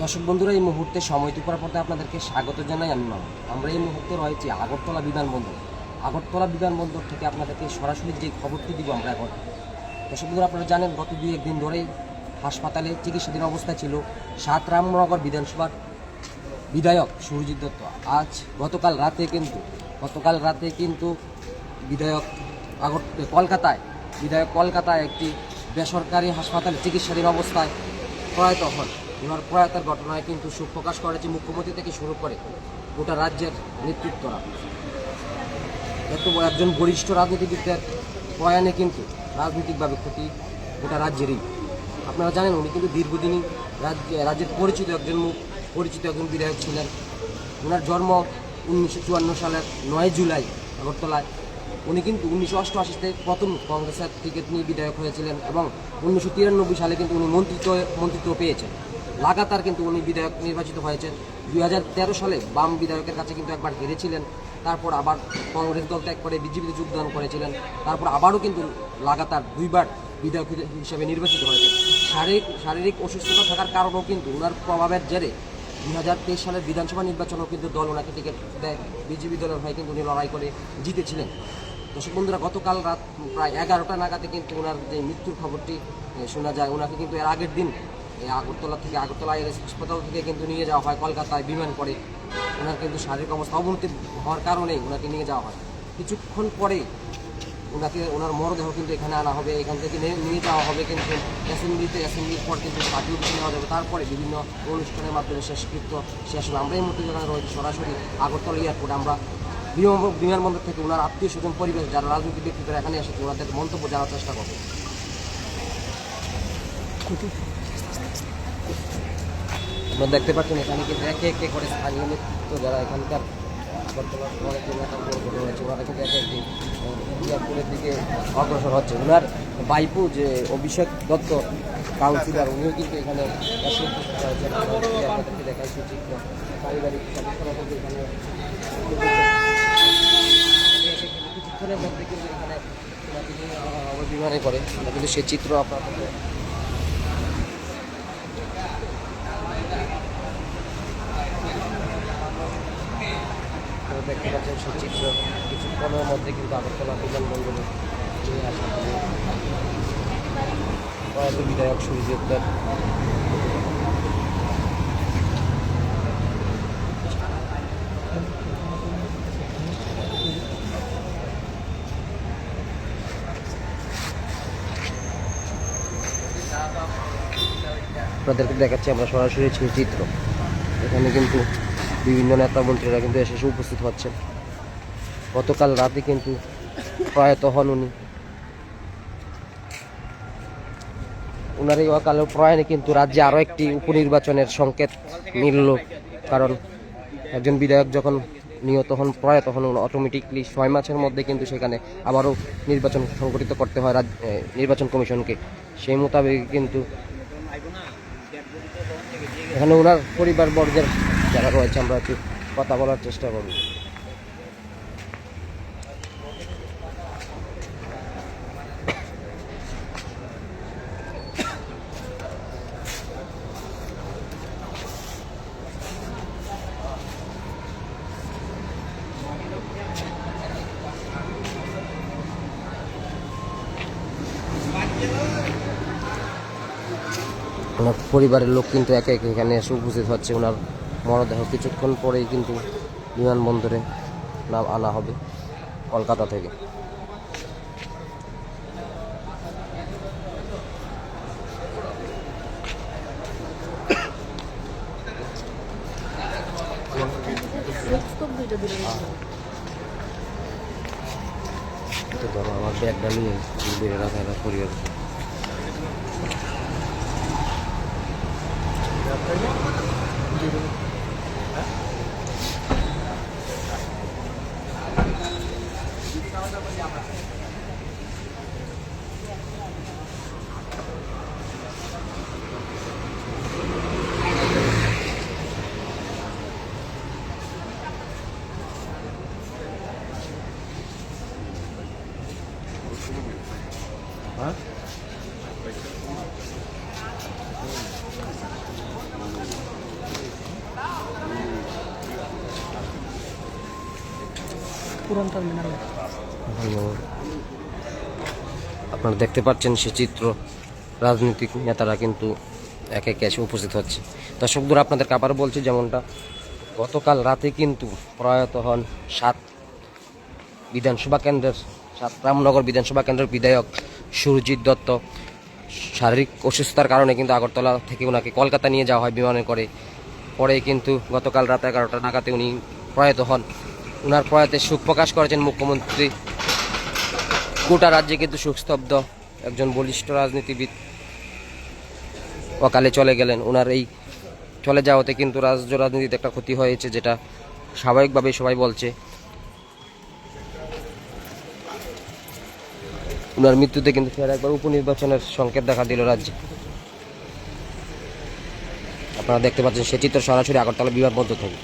দর্শক বন্ধুরা, এই মুহূর্তে সময় দুপুর পর্দায় আপনাদেরকে স্বাগত জানাই আমি মামা আমরা এই মুহূর্তে রয়েছি আগরতলা বিমানবন্দর। আগরতলা বিমানবন্দর থেকে আপনাদেরকে সরাসরি যে খবরটি দিব আমরা এখন, দর্শক বন্ধুরা, আপনারা জানেন গত দুই একদিন ধরেই হাসপাতালে চিকিৎসাধীন অবস্থায় ছিল সাত রামনগর বিধানসভার বিধায়ক সুরজিৎ দত্ত। আজ গতকাল রাতে কিন্তু, গতকাল রাতে কিন্তু বিধায়ক আগর, কলকাতায়, বিধায়ক কলকাতায় একটি বেসরকারি হাসপাতালে চিকিৎসাধীন অবস্থায় প্রয়াত হন। ওনার প্রয়াতের ঘটনায় কিন্তু শোক প্রকাশ করেছে মুখ্যমন্ত্রী থেকে শুরু করে গোটা রাজ্যের নেতৃত্বরা। এত একজন বরিষ্ঠ রাজনীতিবিদদের প্রয়াণে কিন্তু রাজনৈতিকভাবে ক্ষতি গোটা রাজ্যেরই। আপনারা জানেন উনি কিন্তু দীর্ঘদিনই রাজ্য, রাজ্যের পরিচিত একজন মুখ, পরিচিত একজন বিধায়ক ছিলেন। ওনার জন্ম উনিশশো চুয়ান্ন সালের নয় জুলাই আগরতলায়। উনি কিন্তু উনিশশো অষ্টআশিতে প্রথম কংগ্রেসের টিকিট নিয়ে বিধায়ক হয়েছিলেন এবং উনিশশো তিরানব্বই সালে কিন্তু উনি মন্ত্রিত্ব মন্ত্রিত্ব পেয়েছেন। লাগাতার কিন্তু উনি বিধায়ক নির্বাচিত হয়েছেন। দুই হাজার তেরো সালে বাম বিধায়কের কাছে কিন্তু একবার হেরেছিলেন। তারপর আবার কংগ্রেস দল ত্যাগ করে বিজেপিতে যোগদান করেছিলেন। তারপর আবারও কিন্তু লাগাতার দুইবার বিধায়ক হিসেবে নির্বাচিত হয়েছেন। শারীরিক শারীরিক অসুস্থতা থাকার কারণেও কিন্তু ওনার প্রভাবের জেরে দুই হাজার তেইশ সালের বিধানসভা নির্বাচনেও কিন্তু দল ওনাকে টিকিট দেয়। বিজেপি দলের হয়ে কিন্তু উনি লড়াই করে জিতেছিলেন। দর্শক বন্ধুরা, গতকাল রাত প্রায় এগারোটা নাগাদে কিন্তু ওনার যে মৃত্যুর খবরটি শোনা যায়। ওনাকে কিন্তু এর আগের দিন এই আগরতলা থেকে আগরতলা হাসপাতাল থেকে কিন্তু নিয়ে যাওয়া হয়, কলকাতায় বিমান করে। ওনার কিন্তু শারীরিক অবস্থা অবনতি হওয়ার কারণেই ওনাকে নিয়ে যাওয়া হয়। কিছুক্ষণ পরে ওনাকে, ওনার মরদেহ কিন্তু এখানে আনা হবে, এখান থেকে নিয়ে যাওয়া হবে কিন্তু অ্যাসেম্বলিতে, অ্যাসেম্বলির পর কিন্তু পার্টি অফিসে নেওয়া যাবে তারপরে বিভিন্ন অনুষ্ঠানের মাধ্যমে শেষকৃত্য শেষ হবে। আমরা এই মুহূর্তে যেখানে রয়েছি, সরাসরি আগরতলা এয়ারপোর্টে আমরা বিমান- বিমানবন্দর থেকে ওনার আত্মীয় স্বজন পরিবেশ যারা রাজনৈতিক ব্যক্তিরা এখানে এসেছে, ওনাদের মন্তব্য জানার চেষ্টা করব। আপনারা দেখতে পাচ্ছেন এখানে কিন্তু একে একে করে স্থানীয় নেতৃত্ব যারা এখানকার নেতা বড় রয়েছে ওনারা কিন্তু একে একটি এয়ারপোর্টের দিকে অগ্রসর হচ্ছে। ওনার বাইপু যে অভিষেক দত্ত কাউন্সিলর, উনিও কিন্তু এখানে কিছুক্ষণের মধ্যে কিন্তু এখানে ওনাকে নিয়ে আবার বিমানে করে। কিন্তু সে চিত্র আপনাদের দেখতে পাচ্ছেন সুচিত্র। কিছুক্ষণের মধ্যে কিন্তু আগরতলা বিমানবন্দরে নিয়ে আসা হবে প্রয়াত বিধায়ক সুরজিৎদের আপনাদেরকে দেখাচ্ছি আমরা সরাসরি চিত্র এখানে কিন্তু বিভিন্ন নেতা মন্ত্রীরা কিন্তু এসে এসে উপস্থিত হচ্ছেন। গতকাল রাতে কিন্তু প্রয়াত হন উনি। ওনার এই অকাল প্রয়াণে কিন্তু রাজ্যে আরও একটি উপনির্বাচনের সংকেত মিলল। কারণ একজন বিধায়ক যখন নিহত হন প্রয়াত হন অটোমেটিকলি ছয় মাসের মধ্যে কিন্তু সেখানে আবারও নির্বাচন সংগঠিত করতে হয় রাজ- এ, নির্বাচন কমিশনকে। সেই মোতাবেক কিন্তু এখানে ওনার পরিবার বর্গের যারা রয়েছে, আমরা একটু কথা বলার চেষ্টা করব। পরিবারের লোক কিন্তু একে একে এখানে এসে উপস্থিত হচ্ছে। ওনার মরদেহ কিছুক্ষণ পরেই কিন্তু বিমানবন্দরে নাম আনা হবে কলকাতা থেকে Thank you. আমার আপনারা দেখতে পাচ্ছেন সে চিত্র। রাজনৈতিক নেতারা কিন্তু একে একে এসে উপস্থিত হচ্ছে। তা দূর আপনাদেরকে আবার বলছি যেমনটা, গতকাল রাতে কিন্তু প্রয়াত হন সাত বিধানসভা কেন্দ্রের, সাত রামনগর বিধানসভা কেন্দ্রের বিধায়ক সুরজিৎ দত্ত। শারীরিক অসুস্থতার কারণে কিন্তু আগরতলা থেকে ওনাকে কলকাতা নিয়ে যাওয়া হয় বিমানে করে। পরে কিন্তু গতকাল রাত এগারোটা নাগাদে উনি প্রয়াত হন। ওনার প্রয়াতে সুখ প্রকাশ করেছেন মুখ্যমন্ত্রী। গোটা রাজ্যে কিন্তু শোকস্তব্ধ একজন বলিষ্ঠ রাজনীতিবিদ অকালে চলে গেলেন। ওনার এই চলে যাওয়াতে কিন্তু রাজ্য রাজনীতিতে একটা ক্ষতি হয়েছে যেটা স্বাভাবিকভাবেই সবাই বলছে। ওনার মৃত্যুতে কিন্তু ফের একবার উপনির্বাচনের সংকেত দেখা দিল রাজ্যে। আপনারা দেখতে পাচ্ছেন সে চিত্র সরাসরি আগরতলা বন্ধ থেকে